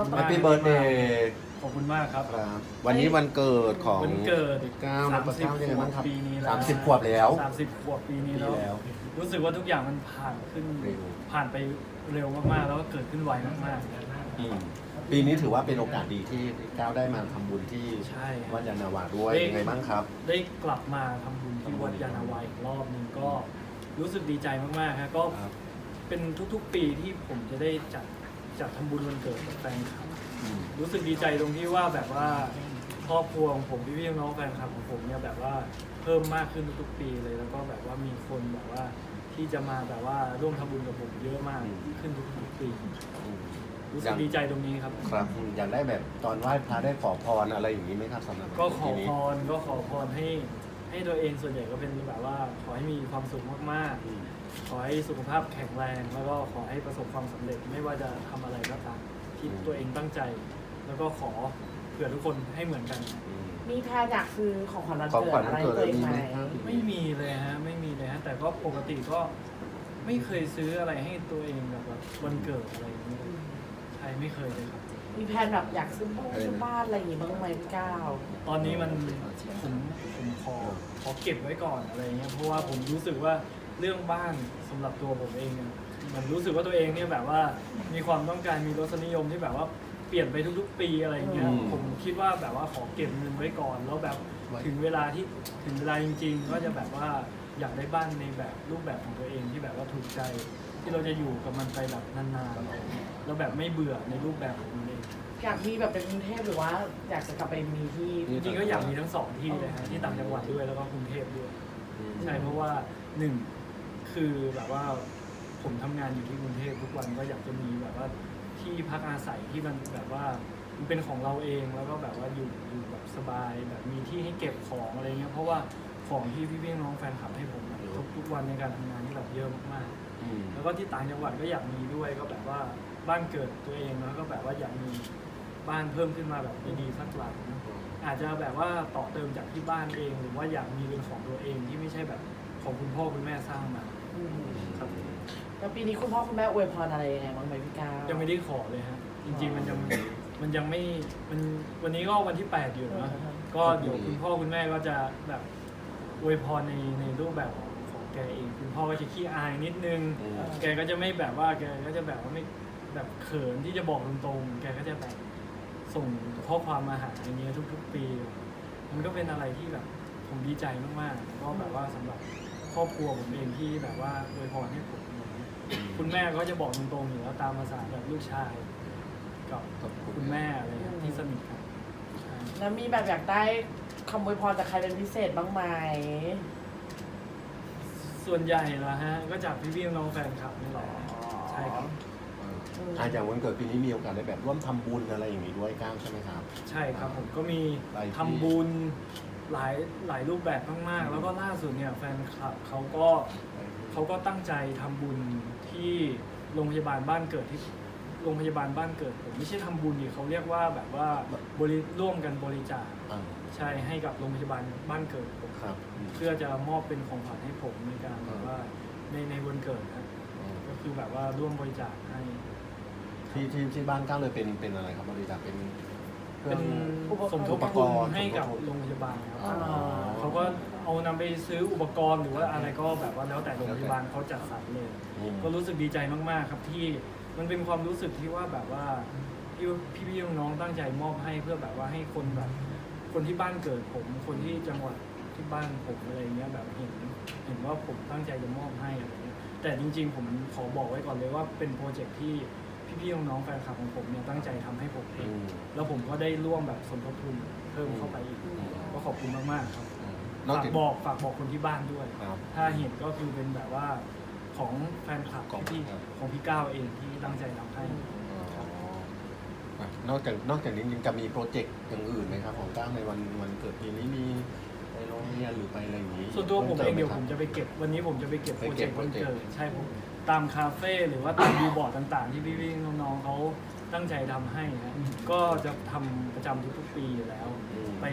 เราต้องแฮปปี้เบิร์ดเดย์ขอบคุณมากครับ ครับวันนี้วันเกิดของวันเกิดเก้านะปะ30เก้ายังไงบ้างครับปีนี้แล้ว สามสิบขวบแล้ว สามสิบขวบปีนี้ปีแล้วแล้ว รู้สึกว่าทุกอย่างมันผ่านขึ้น เร็ว ผ่านไปเร็วมากๆ แล้วก็เกิดขึ้นไวมากอืมปีนี้ถือว่าเป็นโอกาสดีที่ก้าวได้มาทำบุญที่ๆ ใช่วัดยานนาวาด้วยได้ยังไงบ้างครับ ได้กลับมาทำบุญที่วัดยานาวาอีกรอบหนึงก็รู้สึกดีใจมากๆครับก็ครับเป็นทุกๆปีที่ผมจะได้จัด จัดทำบุญวันเกิดกับแฟนคลับอืมรู้สึกดีใจตรงที่ว่าแบบว่าครอบครัวของผมพี่ๆน้องๆแฟนคลับของผมเนี่ยแบบว่าเพิ่มมากขึ้นทุกๆปีเลยแล้วก็แบบว่ามีคนแบบว่าที่จะมาแบบว่าร่วมทำบุญกับผมเยอะมากขึ้นทุกๆปีอืมรู้สึกดีใจตรงนี้ครับ ครับอืมอยากได้แบบตอนไหว้พระได้ขอพรอะไรอย่างนี้ไหมครับสำหรับก็ขอปีนี้ พรก็ขอพรให้ให้ตัวเองส่วนใหญ่ก็เป็นแบบว่าขอให้มีความสุขมากอืมๆ ขอให้สุขภาพแข็งแรง แล้วก็ขอให้ประสบความสำเร็จไม่ว่าจะทำอะไรก็ตามที่ตัวเองตั้งใจ แล้วก็ขอเผื่อทุกคนให้เหมือนกัน อืม มีแพลนอยากซื้อของขวัญวันของเกิขวัดญอะไรวันเกิดตัวเองไหมมีไหมครับ ไม่มีเลยฮะไม่มีเลยฮะแต่ก็ปกติก็ไม่เคยซื้ออะไรให้ตัวเองแบบว่าวันเกิดอะไรอย่างเงี้ยใช่ไม่เคยเลยครับ มีแพลนแบบอยากซื้อบ้านซื้อบ้านอะไรอย่างงี้บ้างไหมพี่ก้าวตอนนี้มันผมผมขอขอเก็บไว้ก่อนอะไรเงี้ยเพราะว่าผมรู้สึกว่า เรื่องบ้านสำหรับตัวผมเองเนี่ยมันรู้สึกว่าตัวเองเนี่ยแบบว่ามีความต้องการมีรสนิยมที่แบบว่าเปลี่ยนไปทุกๆ ปีอะไรเงี้ยอืม ผมคิดว่าแบบว่าขอเก็บเงินไว้ก่อน แล้วแบบถึงเวลาที่ถึงเวลาจริงๆก็จะแบบว่าอยากได้บ้านในแบบรูปแบบของตัวเองที่แบบว่าถูกใจ ที่เราจะอยู่กับมันไปแบบนานๆแล้วแบบไม่เบื่อในรูปแบบของมันเอง อยากมีแบบเป็นกรุงเทพหรือว่าอยากจะกลับไปมีที่จริงๆก็อยากมีทั้งสองที่เลยฮะที่ต่างจังหวัดด้วยแล้วก็กรุงเทพด้วยอืมใช่เพราะว่าหนึ่ง คือแบบว่าผมทำงานอยู่ที่กรุงเทพทุกวันก็อยากจะมีแบบว่าที่พักอาศัยที่มันแบบว่ามันเป็นของเราเองแล้วก็แบบว่าอยู่อยู่แบบสบายแบบมีที่ให้เก็บของอะไรเงี้ยเพราะว่าของที่พี่ๆน้องแฟนคลับให้ผมอะทุกทุกวันในการทำงานที่แบบเยอะมากๆอืมแล้วก็ที่ต่างจังหวัดก็อยากมีด้วยก็แบบว่าบ้านเกิดตัวเองแล้วก็แบบว่าอยากมีบ้านเพิ่มขึ้นมาแบบดีๆสักหลัง อาจจะแบบว่าต่อเติมจากที่บ้านเองหรือว่าอยากมีเป็นของตัวเองที่ไม่ใช่แบบ ของคุณพ่อคุณแม่สร้างมาอืมครับแล้วปีนี้คุณพ่อคุณแม่อวยพรอะไรยังไงบ้างไหมพี่ก้าวยังไม่ได้ขอเลยฮะจริงๆมันยังมันยังไม่มันวันนี้ก็วันที่ 8 อยู่นะก็เดี๋ยวคุณพ่อคุณแม่ก็จะแบบอวยพรในในรูปแบบของของแกเองคุณพ่อก็จะขี้อายนิดนึงอืมแกก็จะไม่แบบว่าแกก็จะแบบว่าไม่แบบเขินที่จะบอกตรงๆแกก็จะแบบส่งข้อความมาหาอย่างเงี้ยทุก ๆ ปี มันก็เป็นอะไรที่แบบผมดีใจมากๆก็แบบว่าสำหรับ ครอบครัวผมเองที่แบบว่าอวยพรให้ผมอะไรเงี้ยคุณแม่ก็จะบอกตรงๆอยู่แล้วตามภาษาแบบลูกชายกับคุณแม่อะไรเงี้ยที่สนิทกันใช่แล้วมีแบบอยากได้คำอวยพรจากใครเป็นพิเศษบ้างไหมส่วนใหญ่ละฮะ ก็จากพี่ๆน้องๆแฟนคลับนี่แหละใช่ครับ อาอย่างวันเกิดปีนี้มีโอกาสได้แบบร่วมทำบุญอะไรอย่างนี้ด้วยก้าวใช่ไหมครับ ใช่ครับผมก็มีหลายที่ ทำบุญ หลายหลายรูปแบบมากๆ แล้วก็ล่าสุดเนี่ยแฟนคลับเขาก็เขาก็ตั้งใจทำบุญที่โรงพยาบาลบ้านเกิดที่โรงพยาบาลบ้านเกิดผมไม่ใช่ทำบุญดิเขาเรียกว่าแบบว่าบริร่วมกันบริจาคอ่าใช่ให้กับโรงพยาบาลบ้านเกิดผมครับอืม เพื่อจะมอบเป็นของขวัญให้ผมในการแบบว่าในในวันเกิดครับก็คือแบบว่าร่วมบริจาคให้ ที่ที่ที่บ้านก้าวเลยเป็นเป็นอะไรครับบริจาคเป็น เครื่เป็อนงสมทบอุปกทุนรณ์ให้กับสมทบทุนโรงพยาบาลครับอ๋อเขาก็เอานำไปซื้ออุปกรณ์หรือว่าอะไรก็แบบว่าแล้วแต่โรงพยาบาลเขาจัดสรรเลยอืมก็รู้สึกดีใจมากๆ ครับที่มันเป็นความรู้สึกที่ว่าแบบว่าที่พี่ๆน้องๆตั้งใจมอบให้เพื่อแบบว่าให้คนแบบคนที่บ้านเกิดผม คนที่จังหวัดที่บ้านผมอะไรเงี้ยแบบเห็นเห็นว่าผมตั้งใจจะมอบให้อะไรเงี้ยแต่จริง ๆ ผมขอบอกไว้ก่อนเลยว่าเป็นโปรเจกต์ที่ พี่ๆน้องๆแฟนคลับของผมเนี่ยตั้งใจทำให้ผมเออืงมแล้วผมก็ได้ร่วมแบบสมทบทุนเพิ่มเข้าไปอีก ก็ขอบคุณมากๆครับอืมนอกฝากจาก บอกฝากบอกคนที่บ้านด้วย ครับ ถ้าเห็นก็คือเป็นแบบว่าของแฟนคลับของที่ครับ ของพี่ก้าวเองที่ตั้งใจทำให้ อ๋ออะนอกจากนอกจากนี้ยังจะมีโปรเจกต์อย่างอื่นไหมครับ ของก้าวในวันวันเกิดปีนี้มีไปโรงเรียนหรือไปอะไรอย่างนี้ส่วนตัวผมเองเดี๋ยวพิ่ผมติจะไปเก็บวันนี้ผมจะไปเก็บไปโปรเก็เจบกต์วันโปรเจกต์เกิดใช่ผม ตามคาเฟ่หรือว่าตามบิลบอร์ดต่างๆ ที่พี่ๆน้องๆเขาตั้งใจทำให้นะก็จะทำประจำทุกๆปีอยู่แล้วอืมไป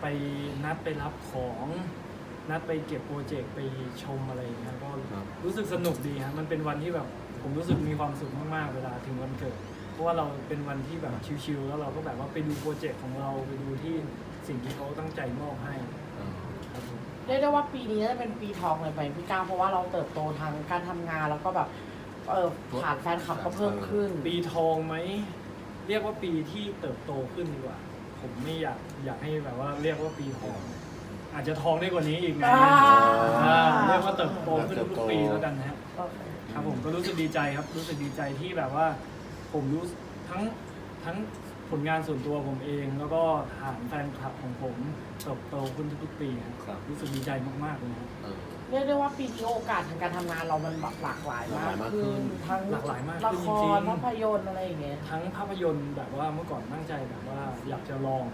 ไปนัดไปรับของ นัดไปเก็บโปรเจกต์ไปชมอะไรอย่างเงี้ยก็ครับ รู้สึกสนุกดีฮะมันเป็นวันที่แบบผมรู้สึกมีความสุขมากๆเวลาถึงวันเกิด เพราะว่าเราเป็นวันที่แบบชิลๆแล้วเราก็แบบว่าไปดูโปรเจกต์ของเราไปดูที่สิ่งที่เขาตั้งใจมอบให้ เออครับผมเรียกได้ว่าปีนี้น่าจะเป็นปีทองเลยไปพี่ก้าวเพราะว่าเราเติบโตทางการทำงานแล้วก็แบบเออผ่านแฟนคลับก็เพิ่มขึ้น ปีทองไหม เรียกว่าปีที่เติบโตขึ้นดีกว่า ผมไม่อยากอยากให้แบบว่าเรียกว่าปีทอง อาจจะทองได้กว่านี้อีกนะอ่า อ่าเรียกว่าเติบโตขึ้นทุกๆปีแล้วกันนะฮะ โอเค ครับผมก็รู้สึกดีใจครับรู้สึกดีใจที่แบบว่า ผมรู้ทั้งทั้ง ผลงานส่วนตัวผมเอง แล้วก็ฐานแฟนคลับของผมเติบโตขึ้นทุกๆปีครับครับรู้สึกดีใจมากๆเลยครับเออ เรียกได้ว่าปีนี้โอกาสทางการทำงานเรามันแบบหลากหลายมากหลากหลายมากขึ้ขึ้น นทั้งหลากหลายมากละขึ้นคจริรงๆ ภาพยนตร์อะไรอย่างเงี้ย ทั้งภาพยนตร์แบบว่าเมื่อก่อนตั้งใจแบบว่าอยากจะลอง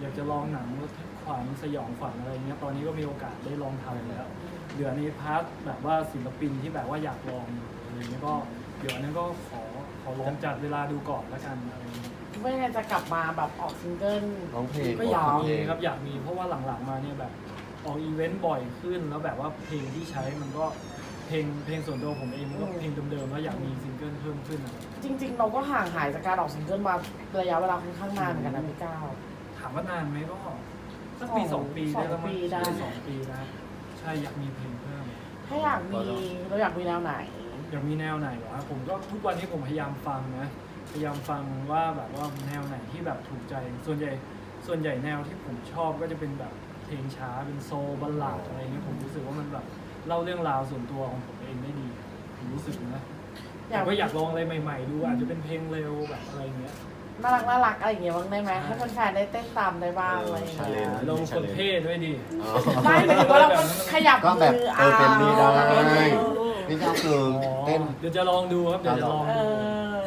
อยากจะลองหนังระทึกขวัญสยองขวัญอะไรเงี้ยตอนนี้ก็มีโอกาสได้ลองทำแล้วเหลือในพาร์ทแบบว่าศิลปินที่แบบว่าอยากลองอะไรเงี้ยก็เดี๋ยวอันนั้นก็ขอข อลองจัดเวลาดูก่อนละกันอะไรเงี้ยคิดว่ายังไงจะกลับมาแบบออกซิงเกิล ร้องเพลงก็อยากร้งมีเพลงครับอยากมีเพราะว่าหลังๆมาเนี่ยแบบออกอีเวนต์บ่อยขึ้น แล้วแบบว่าเพลงที่ใช้มันก็เพลงเพลงส่วนตัวผมเองมันก็เพลงเดิมๆแล้วอยากมีซิงเกิลเพิ่มขึ้นอะจริง ๆ เราก็ห่างหายจากการออกซิงเกิลมาระยะเวลาค่อนข้างนานเหมือนกันนะพี่ก้าว ถามว่านานไหมก็สักปีสสอองงปีได้แล้วมั้งสองปีได้สองปีนะใช่อยากมีเพลงเพิ่ม ถ้าอยากมีเราอยากมีแนวไหน อยากมีแนวไหนเหรอครับผมก็ทุกวันนี้ผมพยายามฟังนะ พยายามฟังว่าแบบว่าแนวไหนที่แบบถูกใจ ส่วนใหญ่ส่วนใหญ่แนวที่ผมชอบก็จะเป็นแบบเพลงช้าเป็นโซลบัลลาดอะไรเงี้ยผมรู้สึกว่ามันแบบเล่าเรื่องราวส่วนตัวของผมเองได้ดีผมรู้สึกนะอยากแต่ก็อยากลองอะไรใหม่ ๆ ดูอาจจะเป็นเพลงเร็วแบบอะไรเงี้ยน่ารักน่ารักอะไรอย่างเงี้ยบ้างได้ไหมใช่ให้แฟนๆได้เต้นตามได้บ้างอะไรอย่างชาเลเงี้ยนจ์ลงคนเท่ด้วยดิอ๋อไม่หมายถึงว่าเราก็ขยับก็แบบมือเออเป็นนี่ได้เอา นี่ก็คือเต้น เดี๋ยวจะลองดูครับ เดี๋ยวจะลองเอดูอ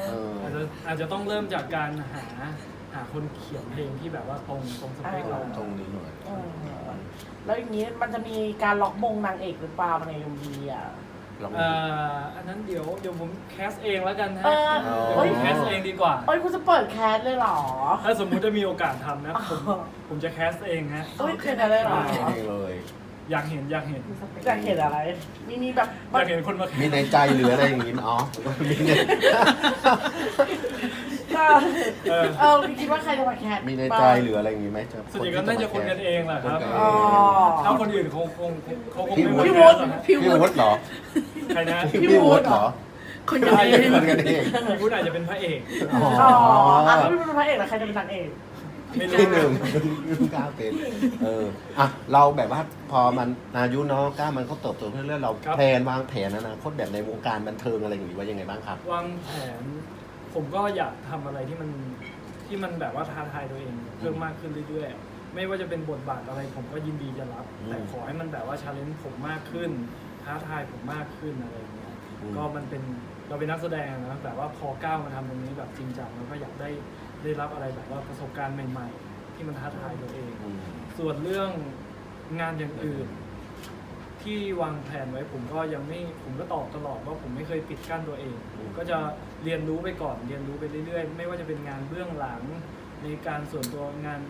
เอออาจจะอาจจะต้องเริ่มจากการหาหาคนเขียนเพลงที่แบบว่าตรงตรงสเปคเราตรงนี้หน่อย เออแล้วอย่างนี้มันจะมีการล็อกมงนางเอกหรือเปล่าในยูมีอะ ลองเอ่ออันนั้นเดี๋ยวเดี๋ยวผมแคสเองแล้วกันฮะเออ เดี๋ยวเฮ้ผยมแคสเองดีกว่า เอ้ยคุณจะเปิดแคสเลยเหรอ ถ้าสมมุติจะมีโอกาสทำนะผมอ๋อผมจะแคสเองฮะ เอ้ยคืออะไรเหรอ เองเลย อยากเห็นอยากเห็นอยากเห็นอะไร มีมีแบบอยากเห็นคนมาแคมีสในใจหรืออะไรอย่างงี้อ๋อมีในเออเออเออคิดว่าใครจะมาแคสมีในใจหรืออะไรอย่างงี้ไหมจะส่วนใหญ่ก็น่าจะคนกันเองแหละครับนกันอ๋อถ้าคนอื่นคงคงเขาคงไม่พี่มาวุฒิแคสหรอกฮะพี่วุฒิเหรอใครนะพี่วุฒิเหรอคนใคจะรมาคนกันเองพี่วุฒิอาจจะเป็นพระเอก อ๋ออ๋ออะแล้วไม่เป็นพระเอกแล้วใครจะเป็นนางเอกไม่รู้ ที่หนึ่งกล้าเป็นเอออะเราแบบว่าพอมันอายุเนาะกล้ามันเขาเติบโตขึ้นเรื่อยๆเราแพลนวางแผนอนาคตแบบในวงการบันเทิงอะไรอย่างงี้ไว้ยังไงบ้างครับ วางแผน ผมก็อยากทำอะไรที่มันที่มันแบบว่าท้าทายตัวเองเพิ่มมากขึ้นเรื่อยๆ ไม่ว่าจะเป็นบทบาทอะไรผมก็ยินดีจะรับ อืม แต่ขอให้มันแบบว่าชาเลนจ์ผมมากขึ้น ท้าทายผมมากขึ้นอะไรอย่างเงี้ยอืมก็มันเป็นเราเป็นนักแสดงนะแบบว่าพอก้าวมาทำตรงนี้แบบจริงจังเราก็อยากได้ ได้รับอะไรแบบว่าประสบการณ์ใหม่ ๆ ที่มันท้าทายตัวเองอืมส่วนเรื่องงานอย่างอื่น ที่วางแผนไว้ผมก็ยังไม่ผมก็ตอบตลอดว่าผมไม่เคยปิดกั้นตัวเองอืมก็จะเรียนรู้ไปก่อนเรียนรู้ไปเรื่อยๆ ไม่ว่าจะเป็นงานเบื้องหลัง ในการส่วนตัวงาน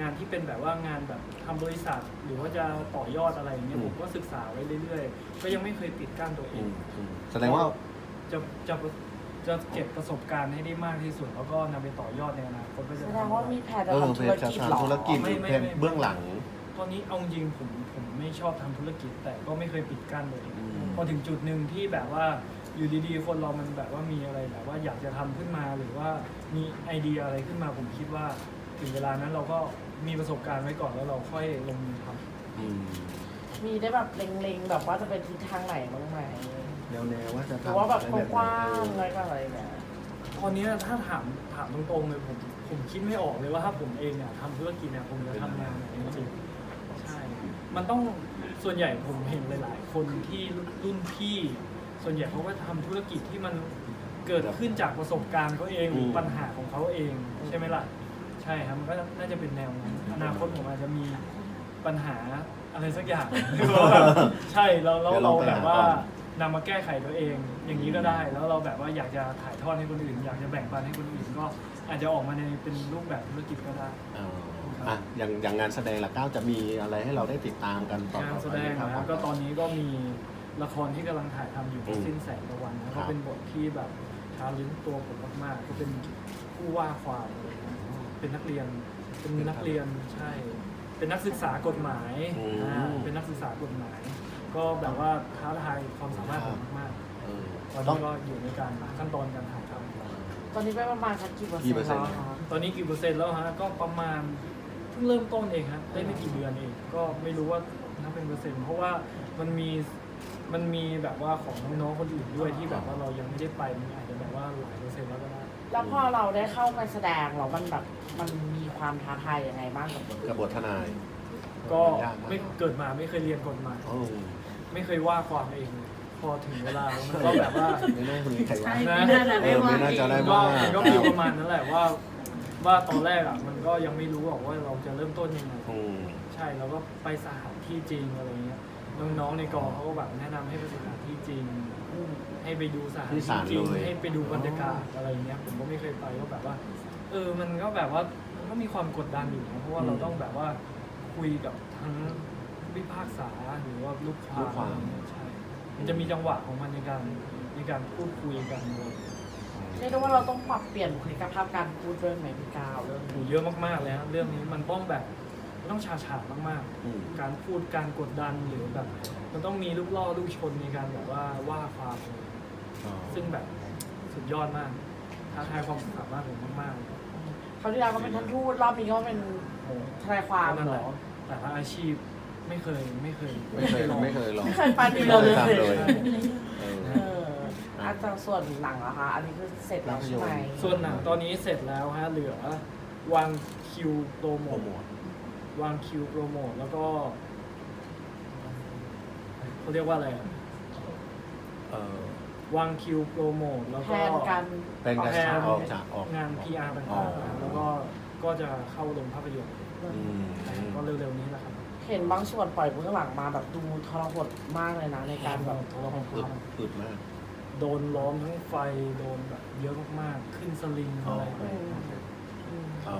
งานที่เป็นแบบว่างานแบบทำบริษัท หรือว่าจะต่อยอดอะไรอย่างเงี้ยผมก็ศึกษาไว้เรื่อยๆ ก็ยังไม่เคยปิดกั้นตัวเออืงมอืมแสดงว่าจะจะ จะเก็บประสบการณ์ให้ได้มากที่สุด แล้วก็นำไปต่อยอดในอนาคตก็แสจะดงทำว่าอะไรมีแผนจะเออทำเป็ธุนรจะกิจเหรอทำธุรกิจหไม่รือไม่เป็นไม่เบื้องหลัง ตอนนี้เอาจริงผมผมไม่ชอบทำธุรกิจ แต่ก็ไม่เคยปิดกั้นเลย อืม พอถึงจุดหนึ่งที่แบบว่าอยู่ดีๆ คนเรามันแบบว่ามีอะไรแบบว่าอยากจะทำขึ้นมาหรือว่ามีไอเดียอะไรขึ้นมาผมคิดว่า ถึงเวลานั้นเราก็มีประสบการณ์ไว้ก่อนแล้วเราค่อยลงมือทำ อืมมีได้แบบเล็งๆ แบบว่าจะเป็นทิศทางไหนบ้างไหม แนวแนวว่าจะหทำรือว่าแบบอะไรกว้างไหนๆอะไรก็อะไรเนี่ยตอนนี้ถ้าถามถามตรงๆเลยผมผมคิดไม่ออกเลยว่าถ้าผมเองเนี่ยทำธุรกิจเนี่ยผมจะทำแนวไหนจริงๆใช่มันต้องส่วนใหญ่ผมเห็นหลาย ๆ คนที่รุ่นพี่ ส่วนใหญ่เขาก็ทำธุรกิจที่มันเกิดขึ้นจากประสบการณ์เขาเองหรือปัญหาของเขาเองใช่ไหมล่ะใช่ครับมันก็น่าจะเป็นแนวนั้นอนาคตผมอาจจะมีปัญหาอะไรสักอย่าง ใช่แล้วแล้วเราแบบว่า นำมาแก้ไขตัวเอง อย่างนี้ก็ได้ แล้วเราแบบว่าอยากจะถ่ายทอดให้คนอื่น อยากจะแบ่งปันให้คนอื่นก็อาจจะออกมาในเป็นรูปแบบธุรกิจก็ได้อ๋ออะอย่างอย่างงานแสดงละก้าวจะมีอะไรให้เราได้ติดตามกันต่อๆงานแสไปดงไหมครับ นะก็ตอนนี้ก็มีละครที่กำลังถ่ายทำอยู่อืมสิ้นแสงตะวันนะครัก็บ เป็นบทที่แบบชาเลนจ์ตัวผมมากๆ ก็เป็นผู้ว่าความอะไรเงี้ยเป็นนักเรียนเป็นนักเรียนใช่ เป็นนักศึกษากฎหมายอืม อ่าเป็นนักศึกษากฎหมาย ก็แบบว่าท้าทายความสามารถผมมากเออๆตอนต้อง นี้ก็อยู่ในการขั้นตอนการถ่ายทำ ตอนนี้ไปประมาณสักกี่เปอร์กี่เซ็นเปอร์ต์เซ็นต์ แล้วคะตอนนี้กี่เปอร์เซ็นต์แล้วฮะ ก็ประมาณเพิ่งเริ่มต้นเองครับได้ไม่กี่เดือนเอง ก็ไม่รู้ว่านับเป็นเปอร์เซ็นต์ เพราะว่ามันมี มันมีแบบว่าของน้องๆคนอื่นด้วยที่แบบว่าเรายังไม่ได้ไป มันอาจจะแบบว่าหลายเปอร์เซ็นต์แล้วก็ได้ แล้วพอเราได้เข้าไปแสดงเรามันแบบมันมีความท้าทายยังไงบ้างกับบทกระบททนายก็ยากากไม่เกิดมาไม่เคยเรียนกฎหมายโอ้ ไม่เคยว่าความเองพอถึงเวลามันก็แบบว่า ไม่น่ามีใครว่านะไม่น่าจะเอได้อว่าไม่น่าจะได้ก็ว่า มันก็มีประมาณนั้นแหละว่า ว่าตอนแรกอะมันก็ยังไม่รู้หรอกว่าเราจะเริ่มต้นยังไง อืมใช่แล้วก็ไปสถานที่จริงอะไรเงี้ยน้องๆในกองเขาก็แบบแนะนำให้ไปสถานที่จริง ให้ไปดูสถานที่ที่ศาลจริงเลย ให้ไปดูบรรยากาศอะไรเงี้ยผมก็ไม่เคยไปก็แบบว่า เออมันก็แบบว่ามันก็มีความกดดันอยู่นะเพราะว่าเราต้องแบบว่าคุยกับทั้ง ผู้พิพากษาหรือว่าลูกความอะไรเงี้ยใช่มันจะมีจังหวะของมันในการในการพูดคุยกันเรียกได้ว่าเราต้องปรับเปลี่ยนบุคลิกภาพการพูดด้วยไหมพี่กาวเรื่องโหนี้เยอะมากๆเลยฮะเรื่องนี้มันต้องแบบมันต้องชาฉาดมากอืม ๆ การพูดการกดดันหรือแบบ มันต้องมีลูกล่อลูกชนในการแบบว่าว่าความอะไรอ๋อซึ่งแบบสุดยอดมากท้าทายความสามารถผมมากเขาวที่แล้วก็เป็นท่านทูตรอบนี้ก็เป็นๆโหทนายความนั่นเหแหรละอแต่ละอาชีพ ไม่เคยไม่เคยไม่เคยลองไม่เคยลอง ไม่เคยไปไม่เลยเคยทำเลยใช่เออ เอออาจารย์ส่วนหนังเหรอคะ อันนี้คือเสร็จแล้วใช่ไหมส่วนหนังตอนนี้เสร็จแล้วฮะเหลือวางคิวโปรโมโปรทโมทวางคิวโปรโมทแล้วก็เขาเรียกว่าอะไรอะเออวางคิวโปรโมทแล้วแทก็ นการเป็นกระแทชานออกจากออก งาน PR ต่างอ๋อๆแล้วก็ก็จะเข้าลงภาพยนตร์อืม ก็เร็วๆนี้แหละครับ เห็นบางส่วนปล่อยเบื้องหลังมาแบบดูทรหดมากเลยนะในการแบบทรหดอึดอึดมาก โดนล้อมทั้งไฟโดนแบบเยอะมากๆขึ้นสลิงอะไรอ๋ออืมอ๋อ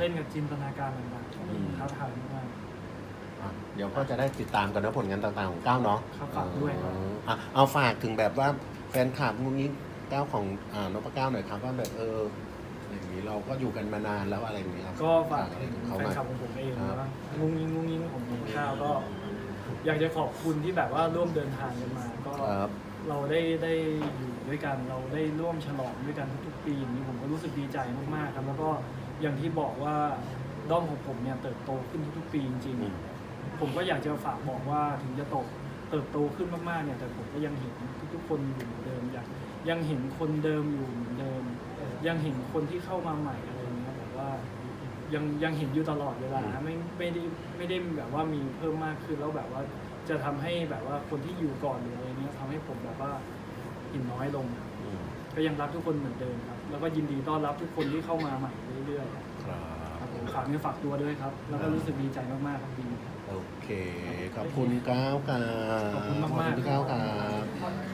เล่นกับจินตนาการต่างอืมๆท้าทายมากอะเดี๋ยวก็จะได้ติดตามกันนะผลงานต่างๆของก้าวเนาะครับฝากด้วยครับเอออะเอาฝากถึงแบบว่าแฟนคลับงุ้งงี้ก้าวของอ่านพก้าวหน่อยครับว่าแบบเออ อย่างนี้เราก็อยู่กันมานานแล้วอะไรอย่างเงี้ยครับก็ฝากอะไรถึงแฟเขานหน่อยคลับของผมเองครับนะงุ้งยิงงุ้งยิงของผมข้าวก็ อยากจะขอบคุณที่แบบว่าร่วมเดินทางกันมา ก็ครับ เราได้ได้อยู่ด้วยกันเราได้ร่วมฉลองด้วยกันทุกๆปีอย่างนี้ผมก็รู้สึกดีใจมากๆครับแล้วก็อย่างที่บอกว่าด้อมของผมเนี่ยเติบโตขึ้นทุกๆปีจริงอืม ๆ ผมก็อยากจะฝากบอกว่าถึงจะโตเติบโตขึ้นมากๆเนี่ยแต่ผมก็ยังเห็นทุกๆคนอยู่เหมือนเดิมยังยังเห็นคนเดิมอยู่เหมือนเดิม ยังเห็นคนที่เข้ามาใหม่อะไรอย่างเงี้ยแบบว่ายังยังเห็นอยู่ตลอดเวลาไม่ไม่ได้ไม่ได้แบบว่ามีเพิ่มมากขึ้นแล้วแบบว่าจะทำให้แบบว่าคนที่อยู่ก่อนหรืออะไรเงี้ยทำให้ผมแบบว่าเห็นน้อยลงอืมก็ยังรักทุกคนเหมือนเดิมครับ แล้วก็ยินดีต้อนรับทุกคนที่เข้ามาใหม่เรื่อยๆครับครับผมฝากเนื้อฝากตัวด้วยครับ แล้วก็รู้สึกดีใจมากๆครับดีโอเคขอบคุณก้าวครับขอบคุณมากๆขอบคุณก้าวครับขอบคุณค่ะ